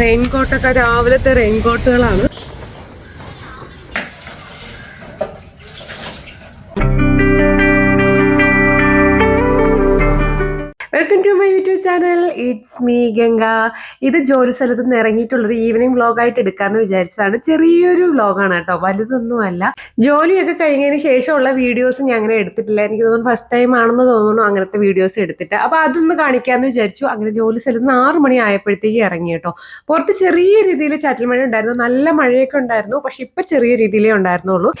റെയിൻകോട്ടൊക്കെ രാവിലത്തെ റെയിൻകോട്ടുകളാണ് channel it's me Ganga ഇത് ജോലി സ്ഥലത്ത് നിന്ന് ഇറങ്ങിയിട്ടുള്ളൊരു ഈവനിങ് വ്ളോഗായിട്ട് എടുക്കാമെന്ന് വിചാരിച്ചതാണ്. ചെറിയൊരു വ്ളോഗാണ് കേട്ടോ. വലുതൊന്നുമല്ല ജോലിയൊക്കെ കഴിഞ്ഞതിന് ശേഷമുള്ള വീഡിയോസ് ഞാൻ അങ്ങനെ എടുത്തിട്ടില്ല. എനിക്ക് തോന്നുന്നു ഫസ്റ്റ് ടൈം ആണെന്ന് തോന്നുന്നു അങ്ങനത്തെ വീഡിയോസ് എടുത്തിട്ട്. അപ്പോൾ അതൊന്ന് കാണിക്കാമെന്ന് വിചാരിച്ചു. അങ്ങനെ ജോലി സ്ഥലത്ത് നിന്ന് ആറ് മണി ആയപ്പോഴത്തേക്ക് ഇറങ്ങി കേട്ടോ. പുറത്ത് ചെറിയ രീതിയിൽ ചാറ്റൽ മഴ ഉണ്ടായിരുന്നു. നല്ല മഴയൊക്കെ ഉണ്ടായിരുന്നു. പക്ഷെ ഇപ്പം ചെറിയ രീതിയിലേ ഉണ്ടായിരുന്നുള്ളൂ.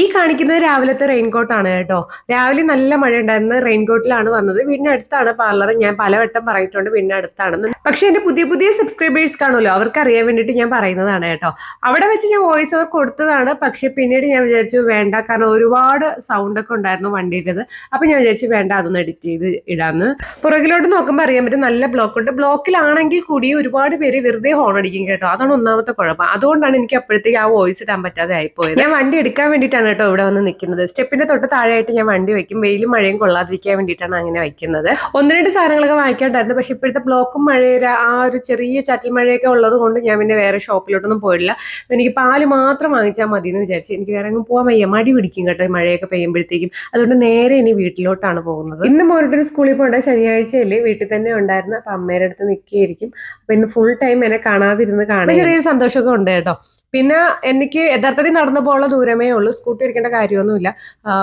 ഈ കാണിക്കുന്നത് രാവിലത്തെ റെയിൻകോട്ടാണ് കേട്ടോ. രാവിലെ നല്ല മഴ ഉണ്ടായിരുന്നു. റെയിൻകോട്ടിലാണ് വന്നത്. വീടിനടുത്താണ് പാർലർ ഞാൻ പലവട്ടം പറഞ്ഞിട്ടുണ്ട് പിന്നെ അടുത്താണെന്ന്. പക്ഷെ എന്റെ പുതിയ പുതിയ സബ്സ്ക്രൈബേഴ്സ് കാണുമല്ലോ? അവർക്ക് അറിയാൻ വേണ്ടിയിട്ട് ഞാൻ പറയുന്നതാണ് കേട്ടോ. അവിടെ വെച്ച് ഞാൻ വോയിസ് ഓവർ കൊടുത്തതാണ്. പക്ഷെ പിന്നീട് ഞാൻ വിചാരിച്ചു വേണ്ട. കാരണം ഒരുപാട് സൗണ്ട് ഒക്കെ ഉണ്ടായിരുന്നു വണ്ടിയുടേത് അപ്പൊ ഞാൻ വിചാരിച്ചു വേണ്ട അതൊന്ന് എഡിറ്റ് ചെയ്ത് ഇടാന്ന്. പുറകിലോട്ട് നോക്കുമ്പോൾ അറിയാൻ പറ്റും നല്ല ബ്ലോക്ക് ഉണ്ട്. ബ്ലോക്കിലാണെങ്കിൽ കൂടി ഒരുപാട് പേര് വെറുതെ ഹോൺ അടിക്കും കേട്ടോ. അതാണ് ഒന്നാമത്തെ കുഴപ്പം. അതുകൊണ്ടാണ് എനിക്ക് അപ്പോഴത്തേക്ക് ആ വോയിസ് ഇടാൻ പറ്റാതെ ആയിപ്പോയത്. ഞാൻ വണ്ടി എടുക്കാൻ വേണ്ടിയിട്ടാണ് കേട്ടോ ഇവിടെ വന്ന് നിൽക്കുന്നത്. സ്റ്റെപ്പിന്റെ തൊട്ട് താഴെയായിട്ട് ഞാൻ വണ്ടി വെക്കും വെയിലും മഴയും കൊള്ളാതിരിക്കാൻ വേണ്ടിയിട്ടാണ് അങ്ങനെ വയ്ക്കുന്നത്. ഒന്ന് രണ്ട് സാധനങ്ങളൊക്കെ വാങ്ങിക്കാണ്ടായിരുന്നു പക്ഷെ ഇപ്പോഴത്തെ ബ്ലോക്കും മഴ ആ ഒരു ചെറിയ ചാറ്റൽ മഴയൊക്കെ ഉള്ളത് കൊണ്ട് ഞാൻ പിന്നെ വേറെ ഷോപ്പിലോട്ടൊന്നും പോയില്ല എനിക്ക് പാൽ മാത്രം വാങ്ങിച്ചാൽ മതി എന്ന് വിചാരിച്ചു എനിക്ക് വേറെ എങ്ങും പോകാൻ വയ്യ. മടി പിടിക്കും കേട്ടോ മഴയൊക്കെ പെയ്യുമ്പോഴത്തേക്കും. അതുകൊണ്ട് നേരെ ഇനി വീട്ടിലോട്ടാണ് പോകുന്നത്. ഇന്ന് മോറിട്ടൊരു സ്കൂളിൽ പോകേണ്ട. ശനിയാഴ്ചയല്ലേ വീട്ടിൽ തന്നെ ഉണ്ടായിരുന്നു. അപ്പൊ അമ്മയുടെ അടുത്ത് നിൽക്കുകയായിരിക്കും അപ്പൊ ഇന്ന് ഫുൾ ടൈം എന്നെ കാണാതിരുന്ന് കാണാൻ ചെറിയൊരു സന്തോഷമൊക്കെ ഉണ്ട് കേട്ടോ. പിന്നെ എനിക്ക് യഥാർത്ഥത്തിൽ നടന്നു പോകാനുള്ള ദൂരമേ ഉള്ളൂ. സ്കൂട്ടി എടുക്കേണ്ട കാര്യമൊന്നുമില്ല.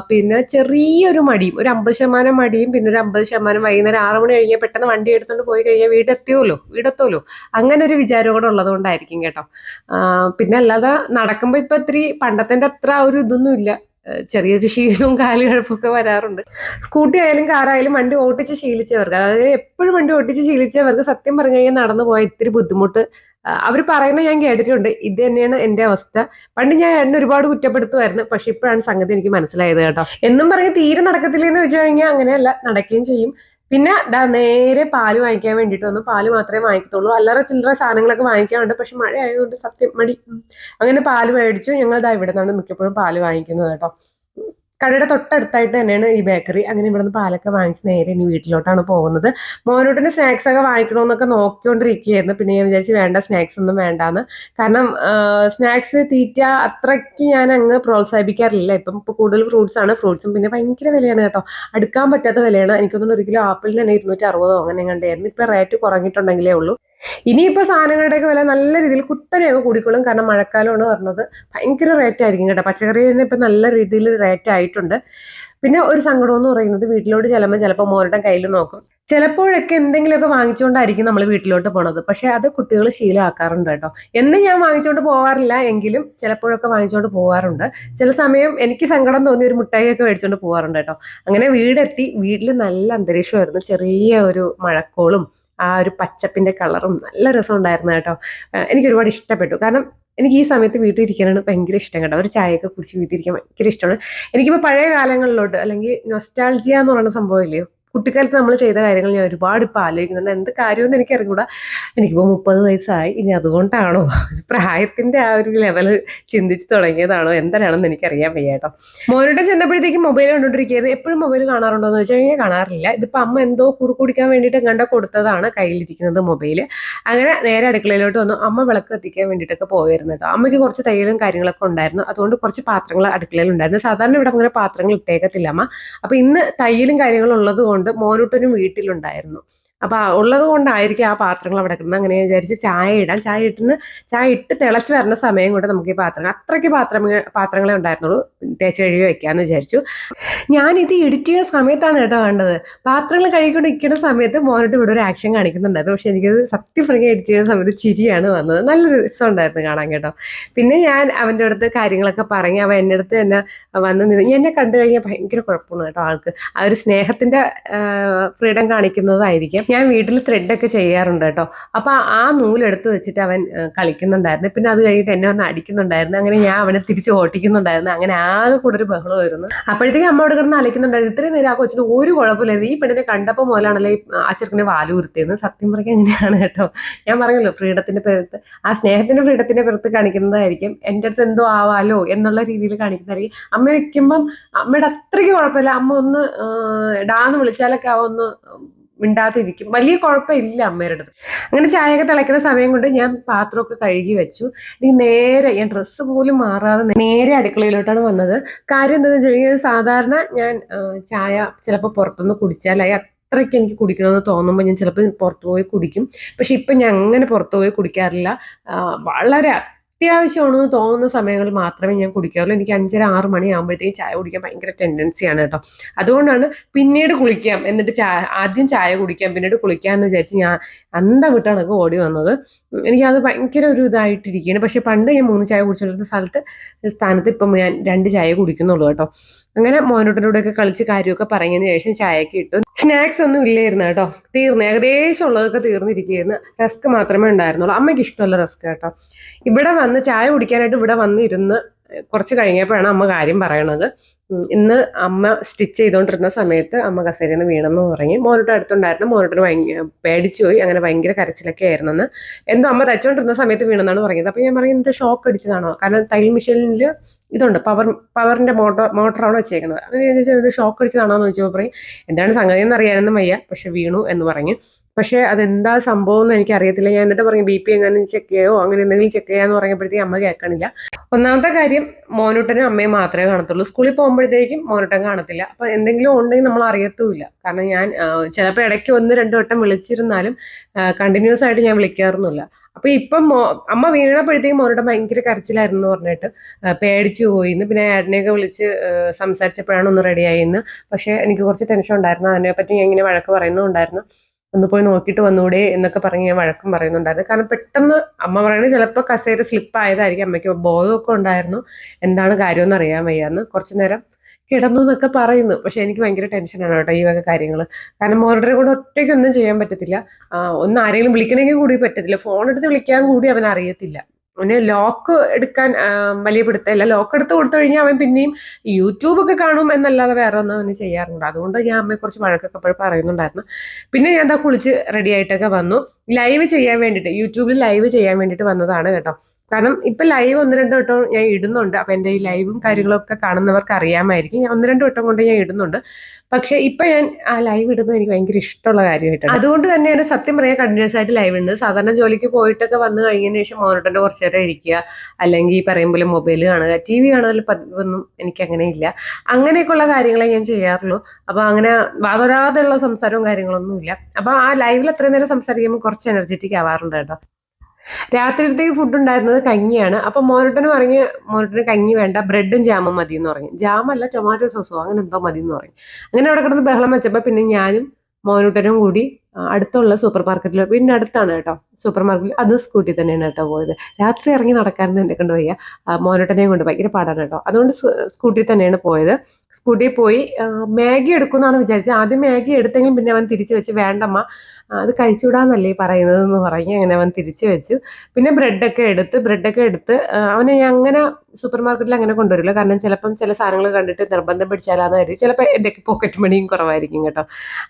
പിന്നെ ചെറിയൊരു മടിയും. ഒരു അമ്പത് ശതമാനം മടിയും പിന്നെ ഒരു അമ്പത് ശതമാനം വൈകുന്നേരം ആറ് മണി കഴിഞ്ഞാൽ പെട്ടെന്ന് വണ്ടി എടുത്തുകൊണ്ട് പോയി കഴിഞ്ഞാൽ വീടെത്തിയല്ലോ വീടെത്തുമല്ലോ അങ്ങനെ ഒരു വിചാരം കൂടെ ഉള്ളത് കൊണ്ടായിരിക്കും കേട്ടോ. പിന്നെ അല്ലാതെ നടക്കുമ്പോൾ ഇപ്പൊ ഇത്തിരി പണ്ടത്തിന്റെ അത്ര ഒരു ഇതൊന്നും ഇല്ല. ചെറിയൊരു ക്ഷീണവും കാലുകഴപ്പൊക്കെ വരാറുണ്ട്. സ്കൂട്ടി ആയാലും കാറായാലും വണ്ടി ഓട്ടിച്ച് ശീലിച്ചവർക്ക് അതായത് എപ്പോഴും വണ്ടി ഓട്ടിച്ച് ശീലിച്ചവർക്ക് സത്യം പറഞ്ഞു കഴിഞ്ഞാൽ നടന്നു പോയാൽ ഇത്തിരി ബുദ്ധിമുട്ട്. അവർ പറയുന്നത് ഞാൻ കേട്ടിട്ടുണ്ട്. ഇത് തന്നെയാണ് എന്റെ അവസ്ഥ. പണ്ട് ഞാൻ എന്നെ ഒരുപാട് കുറ്റപ്പെടുത്തുമായിരുന്നു. പക്ഷെ ഇപ്പോഴാണ് സംഗതി എനിക്ക് മനസ്സിലായത് കേട്ടോ. എന്നും പറഞ്ഞ് തീരെ നടക്കത്തില്ലെന്ന് വെച്ച് കഴിഞ്ഞാൽ അങ്ങനെയല്ല. നടക്കുകയും ചെയ്യും. പിന്നെ നേരെ പാൽ വാങ്ങിക്കാൻ വേണ്ടിട്ട് വന്നു. പാൽ മാത്രമേ വാങ്ങിക്കത്തുള്ളൂ. അല്ലറ ചില്ലറ സാധനങ്ങളൊക്കെ വാങ്ങിക്കാറുണ്ട്. പക്ഷെ മഴ ആയതുകൊണ്ട് സത്യം മടി. അങ്ങനെ പാൽ മേടിച്ചു. ഞങ്ങൾ ദാ ഇവിടെ നിന്നാണ് മിക്കപ്പോഴും പാൽ വാങ്ങിക്കുന്നത് കേട്ടോ. കടയുടെ തൊട്ടടുത്തായിട്ട് തന്നെയാണ് ഈ ബേക്കറി. അങ്ങനെ ഇവിടെ നിന്ന് പാലൊക്കെ വാങ്ങിച്ച് നേരെ ഇനി വീട്ടിലോട്ടാണ് പോകുന്നത്. മോനോട്ടിന് സ്നാക്സ് ഒക്കെ വാങ്ങിക്കണമെന്നൊക്കെ നോക്കിക്കൊണ്ടിരിക്കുകയായിരുന്നു. പിന്നെ ഞാൻ വിചാരിച്ചു വേണ്ട സ്നാക്സ് ഒന്നും വേണ്ടാന്ന്. കാരണം സ്നാക്സ് തീറ്റ അത്രയ്ക്ക് ഞാൻ അങ്ങ് പ്രോത്സാഹിപ്പിക്കാറില്ല. ഇപ്പം ഇപ്പോൾ കൂടുതൽ ഫ്രൂട്ട്സ് ആണ്. ഫ്രൂട്ട്സും പിന്നെ ഭയങ്കര വിലയാണ് കേട്ടോ. അടുക്കാൻ പറ്റാത്ത വിലയാണ്. എനിക്കൊന്നും ഒരു കിലോ ആപ്പിളിന് തന്നെ ഇരുന്നൂറ്റി അറുപതോ അങ്ങനെ കണ്ടായിരുന്നു ഇപ്പം റേറ്റ് കുറഞ്ഞിട്ടുണ്ടെങ്കിലേ ഉള്ളൂ. ഇനിയിപ്പോൾ സാധനങ്ങളുടെയൊക്കെ വില നല്ല രീതിയിൽ കുത്തനെയൊക്കെ കൂടിക്കോളും. കാരണം മഴക്കാലമാണ് പറഞ്ഞത്. ഭയങ്കര റേറ്റ് ആയിരിക്കും കേട്ടോ. പച്ചക്കറി തന്നെ ഇപ്പം നല്ല രീതിയിൽ റേറ്റ് ആയിട്ടുണ്ട്. പിന്നെ ഒരു സങ്കടം എന്ന് പറയുന്നത് വീട്ടിലോട്ട് ചെല്ലുമ്പോൾ ചിലപ്പോൾ മോരുടെ കയ്യിൽ നോക്കും. ചിലപ്പോഴൊക്കെ എന്തെങ്കിലുമൊക്കെ വാങ്ങിച്ചുകൊണ്ടായിരിക്കും നമ്മൾ വീട്ടിലോട്ട് പോണത്. പക്ഷേ അത് കുട്ടികൾ ശീലമാക്കാറുണ്ട് കേട്ടോ. എന്നും ഞാൻ വാങ്ങിച്ചുകൊണ്ട് പോകാറില്ല എങ്കിലും ചിലപ്പോഴൊക്കെ വാങ്ങിച്ചുകൊണ്ട് പോകാറുണ്ട് ചില സമയം എനിക്ക് സങ്കടം തോന്നി ഒരു മുട്ടായിയൊക്കെ മേടിച്ചുകൊണ്ട് പോകാറുണ്ട് കേട്ടോ. അങ്ങനെ വീടെത്തി. വീട്ടിൽ നല്ല അന്തരീക്ഷമായിരുന്നു. ചെറിയ ഒരു മഴക്കോളും ആ ഒരു പച്ചപ്പിന്റെ കളറും നല്ല രസം ഉണ്ടായിരുന്നു കേട്ടോ. എനിക്ക് ഒരുപാട് ഇഷ്ടപ്പെട്ടു. കാരണം എനിക്ക് ഈ സമയത്ത് വീട്ടിൽ ഇരിക്കാനാണ് ഭയങ്കര ഇഷ്ടം കേട്ടോ. ഒരു ചായയൊക്കെ കുടിച്ച് വീട്ടിൽ ഇരിക്കാൻ ഭയങ്കര ഇഷ്ടമാണ്. എനിക്കിപ്പോൾ പഴയ കാലങ്ങളിലോട്ട് അല്ലെങ്കിൽ നൊസ്റ്റാൾജിയ എന്ന് പറയുന്ന സംഭവം ഇല്ലയോ കുട്ടിക്കാലത്ത് നമ്മൾ ചെയ്ത കാര്യങ്ങൾ ഞാൻ ഒരുപാട് ഇപ്പോൾ ആലോചിക്കുന്നുണ്ട്. എന്ത് കാര്യമെന്ന് എനിക്ക് അറിഞ്ഞൂടാ എനിക്കിപ്പോൾ മുപ്പത് വയസ്സായി. ഇനി അതുകൊണ്ടാണോ പ്രായത്തിന്റെ ആ ഒരു ലെവൽ ചിന്തിച്ച് തുടങ്ങിയതാണോ? എന്തരാണെന്ന് എനിക്കറിയാൻ വയ്യ കേട്ടോ. മോനോട്ട് ചെന്നപ്പോഴത്തേക്കും മൊബൈൽ കണ്ടുകൊണ്ടിരിക്കുകയായിരുന്നു എപ്പോഴും മൊബൈൽ കാണാറുണ്ടോ എന്ന് വെച്ചാൽ കഴിഞ്ഞാൽ കാണാറില്ല. ഇതിപ്പോൾ അമ്മ എന്തോ കുറു കുടിക്കാൻ വേണ്ടിയിട്ട് കണ്ട കൊടുത്തതാണ് കയ്യിലിരിക്കുന്നത് മൊബൈൽ അങ്ങനെ നേരെ അടുക്കളയിലോട്ട് വന്നു. അമ്മ വിളക്ക് കത്തിക്കാൻ വേണ്ടിയിട്ടൊക്കെ പോയിരുന്നു കേട്ടോ. അമ്മയ്ക്ക് കുറച്ച് തൈലും കാര്യങ്ങളൊക്കെ ഉണ്ടായിരുന്നു. അതുകൊണ്ട് കുറച്ച് പാത്രങ്ങൾ അടുക്കളയിൽ ഉണ്ടായിരുന്നു സാധാരണ ഇവിടെ അങ്ങനെ പാത്രങ്ങൾ ഇട്ടേക്കത്തില്ല അമ്മ. അപ്പം ഇന്ന് തയ്യലും കാര്യങ്ങളും ഉള്ളത് മോനൂട്ടനും വീട്ടിലുണ്ടായിരുന്നു. അപ്പൊ ആ ഉള്ളത് കൊണ്ടായിരിക്കും ആ പാത്രങ്ങൾ അവിടെ കിടന്നത് അങ്ങനെ വിചാരിച്ച് ചായ ഇടാം ചായ ഇട്ടുന്ന ചായ ഇട്ട് തിളച്ച് വരുന്ന സമയം കൊണ്ട് നമുക്ക് ഈ പാത്രങ്ങൾ അത്രയ്ക്ക് പാത്രം പാത്രങ്ങളെ ഉണ്ടായിരുന്നുള്ളൂ. തേച്ച് കഴുകി വെക്കാന്ന് വിചാരിച്ചു. ഞാൻ ഇത് എഡിറ്റ് ചെയ്യുന്ന സമയത്താണ് കേട്ടോ കണ്ടത്. പാത്രങ്ങൾ കഴുകിക്കൊണ്ട് നിൽക്കുന്ന സമയത്ത് മോനോട്ട് ഇവിടെ ഒരു ആക്ഷൻ കാണിക്കുന്നുണ്ടായിരുന്നു. പക്ഷെ എനിക്കത് സത്യം പറഞ്ഞ എഡിറ്റ് ചെയ്യുന്ന സമയത്ത് ചിരിയാണ് വന്നത്. നല്ല രസം ഉണ്ടായിരുന്നു കാണാൻ കേട്ടോ. പിന്നെ ഞാൻ അവന്റെ അടുത്ത് കാര്യങ്ങളൊക്കെ പറഞ്ഞ് അവൻ എന്റെ അടുത്ത് തന്നെ വന്ന് നിന്ന് എന്നെ കണ്ടു കഴിഞ്ഞാൽ ഭയങ്കര കുഴപ്പമാണ് കേട്ടോ ആൾക്ക്. ആ ഒരു സ്നേഹത്തിന്റെ ഫ്രീഡം കാണിക്കുന്നതായിരിക്കും. ഞാൻ വീട്ടിൽ ത്രെഡൊക്കെ ചെയ്യാറുണ്ട് കേട്ടോ. അപ്പോൾ ആ നൂലെടുത്ത് വെച്ചിട്ട് അവൻ കളിക്കുന്നുണ്ടായിരുന്നു. പിന്നെ അത് കഴിഞ്ഞിട്ട് എന്നെ വന്ന് അടിക്കുന്നുണ്ടായിരുന്നു. അങ്ങനെ ഞാൻ അവനെ തിരിച്ച് ഓട്ടിക്കുന്നുണ്ടായിരുന്നു. അങ്ങനെ ആകെ കൂടെ ഒരു ബഹളമായിരുന്നു അപ്പോഴത്തേക്ക് അമ്മ അവിടെ കിടന്ന് അലക്കുന്നുണ്ടായിരുന്നു ഇത്രയും നേരം ആ കൊച്ചിന് ഒരു കുഴപ്പമില്ലായിരുന്നു. ഈ പെണ്ണിനെ കണ്ടപ്പോൾ മുതലാണല്ലോ ഈ ആ വാൽ കുരുത്തിയെന്ന് സത്യം പറയാൻ അങ്ങനെയാണ് കേട്ടോ. ഞാൻ പറഞ്ഞല്ലോ ഫ്രീഡത്തിന്റെ പേരത്ത് ആ സ്നേഹത്തിന്റെ ഫ്രീഡത്തിന്റെ പേരത്ത് കാണിക്കുന്നതായിരിക്കും. എന്റെ അടുത്ത് എന്തോ ആവാലോ എന്നുള്ള രീതിയിൽ കാണിക്കുന്നതായിരിക്കും. അമ്മ വെക്കുമ്പം അമ്മയുടെ അത്രയ്ക്ക് കുഴപ്പമില്ല. അമ്മ ഒന്ന് ഡാന്ന് വിളിച്ചാലൊക്കെ അവ ഒന്ന് മിണ്ടാതിരിക്കും. വലിയ കുഴപ്പമില്ല അമ്മയുടെ അടുത്ത്. അങ്ങനെ ചായയൊക്കെ തിളയ്ക്കുന്ന സമയം കൊണ്ട് ഞാൻ പാത്രമൊക്കെ കഴുകി വെച്ചു. ഇനി നേരെ ഞാൻ ഡ്രസ്സ് പോലും മാറാതെ നേരെ അടുക്കളയിലോട്ടാണ് വന്നത്. കാര്യം എന്താണെന്ന് വെച്ച് കഴിഞ്ഞാൽ സാധാരണ ഞാൻ ചായ ചിലപ്പോൾ പുറത്തുനിന്ന് കുടിച്ചാലായി അത്രയ്ക്ക് എനിക്ക് കുടിക്കണമെന്ന് തോന്നുമ്പോൾ ഞാൻ ചിലപ്പോൾ പുറത്തു പോയി കുടിക്കും. പക്ഷെ ഇപ്പം ഞാൻ അങ്ങനെ പുറത്തു പോയി കുടിക്കാറില്ല. വളരെ അത്യാവശ്യമാണെന്ന് തോന്നുന്ന സമയങ്ങളിൽ മാത്രമേ ഞാൻ കുടിക്കാറുള്ളൂ. എനിക്ക് അഞ്ചര ആറ് മണി ആകുമ്പോഴത്തേക്കും ചായ കുടിക്കാൻ ഭയങ്കര ടെൻഡൻസിയാണ് കേട്ടോ. അതുകൊണ്ടാണ് പിന്നീട് കുളിക്കാം. എന്നിട്ട് ചായ ആദ്യം ചായ കുടിക്കാം പിന്നീട് കുളിക്കാം എന്ന് വിചാരിച്ച് ഞാൻ അന്ത വിട്ടാണ് ഓടി വന്നത്. എനിക്കത് ഭയങ്കര ഒരു ഇതായിട്ടിരിക്കുകയാണ്. പക്ഷെ പണ്ട് ഞാൻ മൂന്ന് ചായ കുടിച്ചിട്ട് സ്ഥലത്ത് സ്ഥാനത്ത് ഇപ്പം ഞാൻ രണ്ട് ചായ കുടിക്കുന്നുള്ളൂ കേട്ടോ. അങ്ങനെ മോനോട്ടിലൂടെയൊക്കെ കളിച്ച് കാര്യമൊക്കെ പറഞ്ഞതിന് ശേഷം ചായയൊക്കെ ഇട്ടു. സ്നാക്സ് ഒന്നും ഇല്ലായിരുന്നു കേട്ടോ. തീർന്നു. ഏകദേശം ഉള്ളതൊക്കെ തീർന്നിരിക്കുകയായിരുന്നു. റസ്ക് മാത്രമേ ഉണ്ടായിരുന്നുള്ളൂ. അമ്മയ്ക്ക് ഇഷ്ടമല്ല റസ്ക് കേട്ടോ. ഇവിടെ വന്ന് ചായ കുടിക്കാനായിട്ട് ഇവിടെ വന്നിരുന്ന് കുറച്ച് കഴിഞ്ഞപ്പോഴാണ് അമ്മ കാര്യം പറയണത്. ഇന്ന് അമ്മ സ്റ്റിച്ച് ചെയ്തുകൊണ്ടിരുന്ന സമയത്ത് അമ്മ കസേരയിൽ നിന്ന് വീണെന്ന് തുടങ്ങി മോനോട്ട് അടുത്തുണ്ടായിരുന്നു. മോനോട്ടിന് ഭയങ്കര പേടിച്ചു പോയി അങ്ങനെ ഭയങ്കര കരച്ചിലൊക്കെ ആയിരുന്നെന്ന്. എന്തോ അമ്മ തച്ചുകൊണ്ടിരുന്ന സമയത്ത് വീണെന്നാണ് പറഞ്ഞത് അപ്പോൾ ഞാൻ പറയും എന്തോ ഷോക്ക് അടിച്ചതാണോ? കാരണം തയ്യൽ മെഷീനിൽ ഇതുണ്ട്. പവർ പവറിന്റെ മോട്ടോർ മോട്ടറാണ് വെച്ചേക്കുന്നത്. അങ്ങനെ ചോദിച്ചാൽ ഇത് ഷോക്ക് അടിച്ചതാണോ എന്ന് ചോദിച്ചപ്പോൾ പറയും എന്താണ് സംഗതി എന്നറിയാനൊന്നും വയ്യ. പക്ഷെ വീണു എന്ന് പറഞ്ഞു പക്ഷേ അതെന്താ സംഭവം എന്ന് എനിക്ക് അറിയത്തില്ല ഞാൻ എന്നിട്ട് പറഞ്ഞു ബി പി എങ്ങനെ ചെക്ക് ചെയ്യോ? അങ്ങനെ എന്തെങ്കിലും ചെക്ക് ചെയ്യാന്ന് പറഞ്ഞപ്പോഴത്തേക്കും അമ്മ കേൾക്കണില്ല. ഒന്നാമത്തെ കാര്യം മോനൂട്ടനും അമ്മയും മാത്രമേ കാണത്തുള്ളൂ. സ്കൂളിൽ പോകുമ്പോഴത്തേക്കും മോനൂട്ടൻ കാണത്തില്ല. അപ്പൊ എന്തെങ്കിലും ഉണ്ടെങ്കിൽ നമ്മൾ അറിയത്തുമില്ല. കാരണം ഞാൻ ചിലപ്പോൾ ഇടയ്ക്ക് ഒന്ന് രണ്ട് വട്ടം വിളിച്ചിരുന്നാലും കണ്ടിന്യൂസ് ആയിട്ട് ഞാൻ വിളിക്കാറൊന്നുമില്ല. അപ്പൊ ഇപ്പം മോ അമ്മ വീണപ്പോഴത്തേക്കും മോനൂട്ടൻ ഭയങ്കര കരച്ചിലായിരുന്നു എന്ന് പറഞ്ഞിട്ട് പേടിച്ചു പേടിച്ചു പോയിന്ന്. പിന്നെ ഏട്ടനെയൊക്കെ വിളിച്ച് സംസാരിച്ചപ്പോഴാണ് ഒന്ന് റെഡിയായിന്ന് പക്ഷേ എനിക്ക് കുറച്ച് ടെൻഷൻ ഉണ്ടായിരുന്നു. അതിനെപ്പറ്റി ഞാൻ ഇങ്ങനെ വഴക്ക് പറയുന്നുണ്ടായിരുന്നു. ഒന്ന് പോയി നോക്കിയിട്ട് വന്നൂടെ എന്നൊക്കെ പറഞ്ഞ് ഞാൻ വഴക്കം പറയുന്നുണ്ടായിരുന്നു. കാരണം പെട്ടെന്ന് അമ്മ പറയുന്നത് ചിലപ്പോൾ കസേര സ്ലിപ്പ് ആയതായിരിക്കും അമ്മയ്ക്ക്. ബോധമൊക്കെ ഉണ്ടായിരുന്നു. എന്താണ് കാര്യമെന്ന് അറിയാൻ വയ്യാന്ന്. കുറച്ചു നേരം കിടന്നു എന്നൊക്കെ പറയുന്നു. പക്ഷെ എനിക്ക് ഭയങ്കര ടെൻഷനാണ് കേട്ടോ ഈ വക കാര്യങ്ങൾ കാരണം മോറുടെ കൂടെ ഒറ്റയ്ക്കൊന്നും ചെയ്യാൻ പറ്റത്തില്ല. ഒന്ന് ആരെങ്കിലും വിളിക്കണമെങ്കിൽ കൂടി പറ്റത്തില്ല. ഫോൺ എടുത്ത് വിളിക്കാൻ കൂടി അവൻ അറിയത്തില്ല. അവന് ലോക്ക് എടുക്കാൻ വലിയ പിടുത്തമില്ല. ലോക്ക് എടുത്ത് കൊടുത്തു കഴിഞ്ഞാൽ അവൻ പിന്നെയും യൂട്യൂബ് ഒക്കെ കാണും എന്നല്ലാതെ വേറെ ഒന്നും അവന് ചെയ്യാറുണ്ട് അതുകൊണ്ട് ഞാൻ അമ്മയെ കുറച്ച് വഴക്കൊക്കെ എപ്പോഴും പറയുന്നുണ്ടായിരുന്നു. പിന്നെ ഞാൻ എന്താ കുളിച്ച് റെഡി ആയിട്ടൊക്കെ വന്നു. ലൈവ് ചെയ്യാൻ വേണ്ടിയിട്ട് യൂട്യൂബിൽ ലൈവ് ചെയ്യാൻ വേണ്ടിയിട്ട് വന്നതാണ് കേട്ടോ. കാരണം ഇപ്പൊ ലൈവ് ഒന്ന് രണ്ട് വട്ടം ഞാൻ ഇടുന്നുണ്ട്. അപ്പൊ എന്റെ ഈ ലൈവും കാര്യങ്ങളൊക്കെ കാണുന്നവർക്ക് അറിയാമായിരിക്കും. ഞാൻ ഒന്ന് രണ്ട് വട്ടം കൊണ്ട് ഞാൻ ഇടുന്നുണ്ട്. പക്ഷെ ഇപ്പൊ ഞാൻ ആ ലൈവ് ഇടുന്നത് എനിക്ക് ഭയങ്കര ഇഷ്ടമുള്ള കാര്യമായിട്ടാണ്. അതുകൊണ്ട് തന്നെയാണ് സത്യം പറയാൻ കണ്ടിന്യൂസ് ആയിട്ട് ലൈവ് ഉണ്ട് സാധാരണ ജോലിക്ക് പോയിട്ടൊക്കെ വന്നു കഴിഞ്ഞതിന് ശേഷം മോനോട്ടന്റെ കുറച്ച് നേരം ഇരിക്കുക. അല്ലെങ്കിൽ ഈ പറയും പോലെ മൊബൈൽ കാണുക. ടി വി കാണുന്നതിൽ പതിവൊന്നും എനിക്ക് അങ്ങനെ ഇല്ല അങ്ങനെയൊക്കെയുള്ള കാര്യങ്ങളെ ഞാൻ ചെയ്യാറുള്ളൂ. അപ്പൊ അങ്ങനെ വളരാതെയുള്ള സംസാരവും കാര്യങ്ങളൊന്നും ഇല്ല അപ്പൊ ആ ലൈവിൽ അത്രയും നേരം സംസാരിക്കുമ്പോൾ കുറച്ച് എനർജറ്റിക് ആവാറുണ്ട് കേട്ടോ. രാത്രിയിലത്തേക്ക് ഫുഡ് ഉണ്ടായിരുന്നത് കഞ്ഞിയാണ്. അപ്പൊ മോരട്ടന് പറഞ്ഞ് മോരട്ടന് കഞ്ഞി വേണ്ട ബ്രെഡും ജാമും മതി എന്ന് പറഞ്ഞു. ജാമല്ല ടൊമാറ്റോ സോസോ അങ്ങനെ എന്തോ മതി എന്ന് പറഞ്ഞു. അങ്ങനെ അവിടെ കിടന്ന് ബഹളം വെച്ചപ്പോൾ പിന്നെ ഞാനും മോനൂട്ടനും കൂടി അടുത്തുള്ള സൂപ്പർ മാർക്കറ്റിൽ പിന്നെ അടുത്താണ് കേട്ടോ സൂപ്പർ മാർക്കറ്റിൽ അത് സ്കൂട്ടി തന്നെയാണ് കേട്ടോ പോയത്. രാത്രി ഇറങ്ങി നടക്കാനൊന്നും എന്നെ കൊണ്ട് വയ്യ. മോനോട്ടനെയും കൊണ്ട് ഭയങ്കര പാടാണ് കേട്ടോ. അതുകൊണ്ട് സ്കൂട്ടി തന്നെയാണ് പോയത്. സ്കൂട്ടിയിൽ പോയി മാഗി എടുക്കുമെന്നാണ് വിചാരിച്ചത്. ആദ്യം മാഗി എടുത്തെങ്കിലും പിന്നെ അവൻ തിരിച്ചു വെച്ച് വേണ്ടമ്മ അത് കഴിച്ചുവിടാന്നല്ലേ പറയുന്നത് എന്ന് പറഞ്ഞ് അങ്ങനെ അവൻ തിരിച്ചു വെച്ചു. പിന്നെ ബ്രെഡൊക്കെ എടുത്ത് ബ്രെഡൊക്കെ എടുത്ത് അവനെ അങ്ങനെ സൂപ്പർ മാർക്കറ്റിൽ അങ്ങനെ കൊണ്ടുവരില്ല. കാരണം ചിലപ്പം ചില സാധനങ്ങൾ കണ്ടിട്ട് നിർബന്ധം പിടിച്ചാലാന്ന് കരുതി. ചിലപ്പോൾ എന്റെ പോക്കറ്റ് മണിയും കുറവായിരിക്കും കേട്ടോ.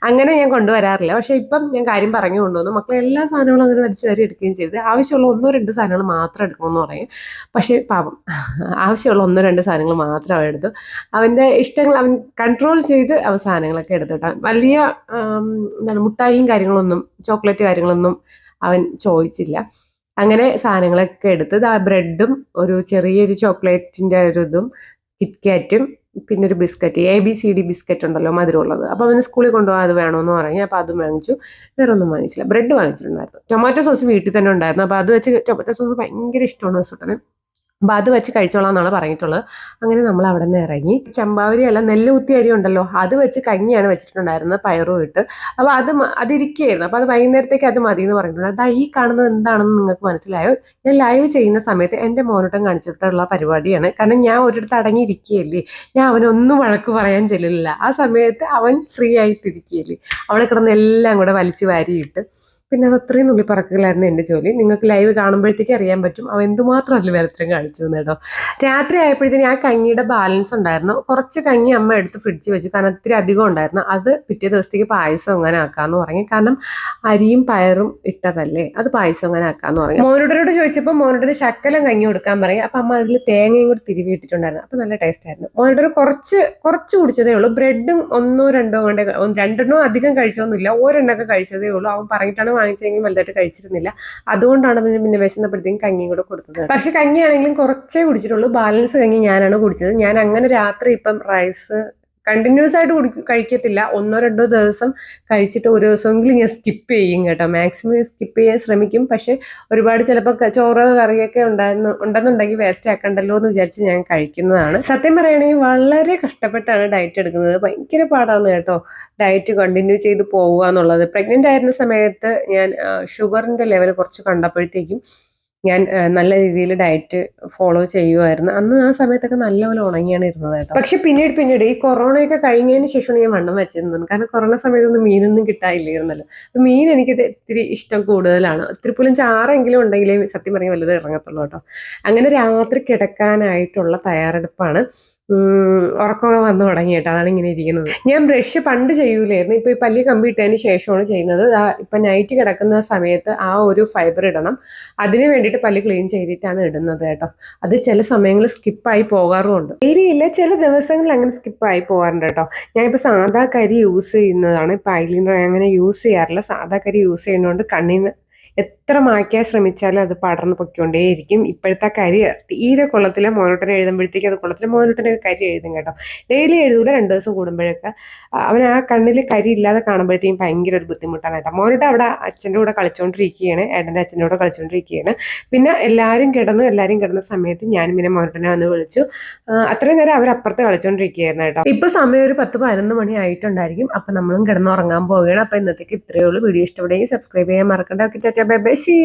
അങ്ങനെ ഞാൻ കൊണ്ടുവരാറില്ല. പക്ഷെ ഇപ്പം ഞാൻ കാര്യം പറഞ്ഞു കൊണ്ടുവന്നു. മക്കളെ എല്ലാ സാധനങ്ങളും അങ്ങനെ വലിച്ചു വരെ എടുക്കുകയും ചെയ്ത് ആവശ്യമുള്ള ഒന്നോ രണ്ടോ സാധനങ്ങൾ മാത്രം എടുക്കുമെന്ന് പറയും. പക്ഷേ പാപം ആവശ്യമുള്ള ഒന്നോ രണ്ടോ സാധനങ്ങൾ മാത്രം അവൻ എടുത്തു. അവന്റെ ഇഷ്ടങ്ങൾ അവൻ കൺട്രോൾ ചെയ്ത് അവൻ സാധനങ്ങളൊക്കെ എടുത്തു വലിയ എന്താണ് മുട്ടായിയും കാര്യങ്ങളൊന്നും ചോക്ലേറ്റ് കാര്യങ്ങളൊന്നും അവൻ ചോദിച്ചില്ല. അങ്ങനെ സാധനങ്ങളൊക്കെ എടുത്ത് ബ്രെഡും ഒരു ചെറിയൊരു ചോക്ലേറ്റിന്റെ ഒരു ഇതും കിറ്റ്കാറ്റും പിന്നെ ഒരു biscuit A B C D biscuit ഉണ്ടല്ലോ മധുരമുള്ളത്. അപ്പോൾ അവന് സ്കൂളിൽ കൊണ്ടുപോകാൻ അത് വേണമെന്ന് പറഞ്ഞു അപ്പോൾ അതും വാങ്ങിച്ചു. വേറെ ഒന്നും വാങ്ങിച്ചില്ല. ബ്രെഡ് വാങ്ങിച്ചിട്ടുണ്ടായിരുന്നു. ടൊമാറ്റോ സോസ് വീട്ടിൽ തന്നെ ഉണ്ടായിരുന്നു. അപ്പോൾ അത് വെച്ച് ടൊമാറ്റോ സോസ് ഭയങ്കര ഇഷ്ടമാണ് സുട്ടന്. അപ്പോൾ അത് വെച്ച് കഴിച്ചോളാം എന്നാണ് പറഞ്ഞിട്ടുള്ളത്. അങ്ങനെ നമ്മൾ അവിടെ നിന്ന് ഇറങ്ങി. ചമ്പാവരി അല്ല നെല്ല് കുത്തി അരി ഉണ്ടല്ലോ അത് വെച്ച് കഞ്ഞിയാണ് വെച്ചിട്ടുണ്ടായിരുന്നത് പയറും ഇട്ട്. അപ്പോൾ അത് അതിരിക്കുകയായിരുന്നു അപ്പോൾ അത് വൈകുന്നേരത്തേക്ക് അത് മതി എന്ന് പറഞ്ഞിട്ടുണ്ട്. അതാ ഈ കാണുന്നത് എന്താണെന്ന് നിങ്ങൾക്ക് മനസ്സിലായോ? ഞാൻ ലൈവ് ചെയ്യുന്ന സമയത്ത് എന്റെ മോനോട്ടം കാണിച്ചിട്ടുള്ള പരിപാടിയാണ്. കാരണം ഞാൻ ഒരിടത്ത് അടങ്ങിയിരിക്കുകയല്ലേ. ഞാൻ അവനൊന്നും വഴക്ക് പറയാൻ ചെല്ലില്ല ആ സമയത്ത് അവൻ ഫ്രീ ആയിട്ടിരിക്കുകയല്ലേ. അവിടെ കിടന്ന് എല്ലാം കൂടെ വലിച്ചു വാരിയിട്ട്. പിന്നെ അത് അത്രയും നുള്ളി പറക്കുകയായിരുന്നു എന്റെ ജോലി. നിങ്ങൾക്ക് ലൈവ് കാണുമ്പോഴത്തേക്ക് അറിയാൻ പറ്റും അവ എന്തുമാത്രം അതിൽ വരത്തരം കാണിച്ചു കേട്ടോ. രാത്രി ആയപ്പോഴത്തേന് ആ കഞ്ഞിയുടെ ബാലൻസ് ഉണ്ടായിരുന്നു. കുറച്ച് കഞ്ഞി അമ്മ എടുത്ത് ഫ്രിഡ്ജിൽ വെച്ചു. കാരണം ഇത്തിരി അധികം ഉണ്ടായിരുന്നു. അത് പിറ്റേ ദിവസത്തേക്ക് പായസം അങ്ങനെ ആക്കാമെന്ന് പറഞ്ഞു. കാരണം അരിയും പയറും ഇട്ടതല്ലേ? അത് പായസം അങ്ങനെ ആക്കാമെന്ന് പറഞ്ഞു. മോനുടരോട് ചോദിച്ചപ്പോൾ മോനോടൊരു ശക്കലം കഞ്ഞി കൊടുക്കാൻ പറയും അപ്പം അമ്മ അതിൽ തേങ്ങയും കൂടി തിരുവി ഇട്ടിട്ടുണ്ടായിരുന്നു. അപ്പം നല്ല ടേസ്റ്റ് ആയിരുന്നു. മോനുടര് കുറച്ച് കുറച്ച് കുടിച്ചതേ ഉള്ളൂ. ബ്രെഡും ഒന്നോ രണ്ടോ കൊണ്ട് രണ്ടെണ്ണോ അധികം കഴിച്ചൊന്നുമില്ല ഒരെണ്ണമൊക്കെ കഴിച്ചതേ ഉള്ളൂ. അവൻ പറഞ്ഞിട്ടാണ് വാങ്ങിച്ചെങ്കിൽ വലുതായിട്ട് കഴിച്ചിരുന്നില്ല. അതുകൊണ്ടാണ് പിന്നെ പിന്നെ വിശന്നപ്പോഴത്തേക്കും കഞ്ഞിയും കൂടെ കൊടുത്തത് പക്ഷെ കഞ്ഞിയാണെങ്കിലും കുറച്ചേ കുടിച്ചിട്ടുള്ളൂ. ബാലൻസ് കഞ്ഞി ഞാനാണ് കുടിച്ചത്. ഞാൻ അങ്ങനെ രാത്രി ഇപ്പം റൈസ് കണ്ടിന്യൂസ് ആയിട്ട് കുടി കഴിക്കത്തില്ല. ഒന്നോ രണ്ടോ ദിവസം കഴിച്ചിട്ട് ഒരു ദിവസമെങ്കിലും ഞാൻ സ്കിപ്പ് ചെയ്യും കേട്ടോ. മാക്സിമം സ്കിപ്പ് ചെയ്യാൻ ശ്രമിക്കും. പക്ഷെ ഒരുപാട് ചിലപ്പോൾ ചോറ് കറിയൊക്കെ ഉണ്ടായിരുന്നു ഉണ്ടെന്നുണ്ടെങ്കിൽ വേസ്റ്റ് ആക്കണ്ടല്ലോ എന്ന് വിചാരിച്ച് ഞാൻ കഴിക്കുന്നതാണ്. സത്യം പറയുകയാണെങ്കിൽ വളരെ കഷ്ടപ്പെട്ടാണ് ഡയറ്റ് എടുക്കുന്നത്. ഭയങ്കര പാടാണ് കേട്ടോ. ഡയറ്റ് കണ്ടിന്യൂ ചെയ്ത് പോവുക എന്നുള്ളത്. പ്രഗ്നന്റ് ആയിരുന്ന സമയത്ത് ഞാൻ ഷുഗറിന്റെ ലെവൽ കുറച്ച് കണ്ടപ്പോഴത്തേക്കും ഞാൻ നല്ല രീതിയിൽ ഡയറ്റ് ഫോളോ ചെയ്യുമായിരുന്നു അന്ന് ആ സമയത്തൊക്കെ നല്ലപോലെ ഉണങ്ങിയാണ് ഇരുന്നത് പക്ഷെ പിന്നീട് പിന്നീട് ഈ കൊറോണയൊക്കെ കഴിഞ്ഞതിന് ശേഷമാണ് ഞാൻ വണ്ണം വെച്ചിരുന്നത് കാരണം കൊറോണ സമയത്തൊന്നും മീനൊന്നും കിട്ടാനില്ലായിരുന്നല്ലോ. അപ്പൊ മീൻ എനിക്ക് ഒത്തിരി ഇഷ്ടം കൂടുതലാണ്. ഒത്തിരി പോലും ചാറെങ്കിലും ഉണ്ടെങ്കിലേ സത്യം പറഞ്ഞാൽ വലുത് ഇറങ്ങത്തുള്ളൂ കേട്ടോ. അങ്ങനെ രാത്രി കിടക്കാനായിട്ടുള്ള തയ്യാറെടുപ്പാണ്. ഉറക്കമൊക്കെ വന്നു തുടങ്ങി കേട്ടോ. അതാണ് ഇങ്ങനെ ഇരിക്കുന്നത്. ഞാൻ ബ്രഷ് പണ്ട് ചെയ്യൂലായിരുന്നു. ഇപ്പോൾ ഈ പല്ലി കമ്പി ഇട്ടതിന് ശേഷമാണ് ചെയ്യുന്നത്. ഇപ്പൊ നൈറ്റ് കിടക്കുന്ന സമയത്ത് ആ ഒരു ഫൈബർ ഇടണം. അതിന് വേണ്ടിയിട്ട് പല്ല് ക്ലീൻ ചെയ്തിട്ടാണ് ഇടുന്നത് കേട്ടോ. അത് ചില സമയങ്ങളിൽ സ്കിപ്പായി പോകാറുമുണ്ട്. ഏരിയയില്ല ചില ദിവസങ്ങളിൽ അങ്ങനെ സ്കിപ്പായി പോകാറുണ്ട് കേട്ടോ. ഞാനിപ്പോൾ സാധാ കരി യൂസ് ചെയ്യുന്നതാണ്. ഇപ്പം ഐലിനർ അങ്ങനെ യൂസ് ചെയ്യാറില്ല. സാധാ കരി യൂസ് ചെയ്യുന്നതുകൊണ്ട് കണ്ണിന് എത്ര മായ്ക്കാൻ ശ്രമിച്ചാലും അത് പടർന്ന് പൊയ്ക്കൊണ്ടേയിരിക്കും. ഇപ്പോഴത്തെ കരി തീരെ കൊള്ളത്തില്ല. മോനോട്ടനെ എഴുതുമ്പോഴത്തേക്ക് അത് കൊള്ളത്തില്ല. മോനോട്ടനെ കരി എഴുതും കേട്ടോ. ഡെയിലി എഴുതൂല രണ്ട് ദിവസം കൂടുമ്പോഴൊക്കെ. അവൻ ആ കണ്ണിൽ കരി ഇല്ലാതെ കാണുമ്പോഴത്തേക്കും ഭയങ്കര ഒരു ബുദ്ധിമുട്ടാണ് കേട്ടോ. മോനോട്ട് അവിടെ അച്ഛന്റെ കൂടെ കളിച്ചുകൊണ്ടിരിക്കുകയാണ് ഏട്ടന്റെ അച്ഛന്റെ കൂടെ കളിച്ചുകൊണ്ടിരിക്കുകയാണ് പിന്നെ എല്ലാവരും കിടന്നു എല്ലാവരും കിടന്ന സമയത്ത് ഞാനും പിന്നെ മോനോട്ടനെ വന്ന് വിളിച്ചു. അത്രയും നേരം അവർ അപ്പുറത്ത് കളിച്ചുകൊണ്ടിരിക്കുകയായിരുന്നു കേട്ടോ. ഇപ്പോൾ സമയം ഒരു പത്ത് പതിനൊന്ന് മണി ആയിട്ടുണ്ടായിരിക്കും. അപ്പം നമ്മളും കിടന്നുറങ്ങാൻ പോവുകയാണ്. അപ്പം ഇന്നത്തേക്ക് ഇത്രയേ ഉള്ളൂ. വീഡിയോ ഇഷ്ടപ്പെടുകയും സബ്സ്ക്രൈബ് ചെയ്യാൻ മറക്കണ്ട. Okay bye bye. സി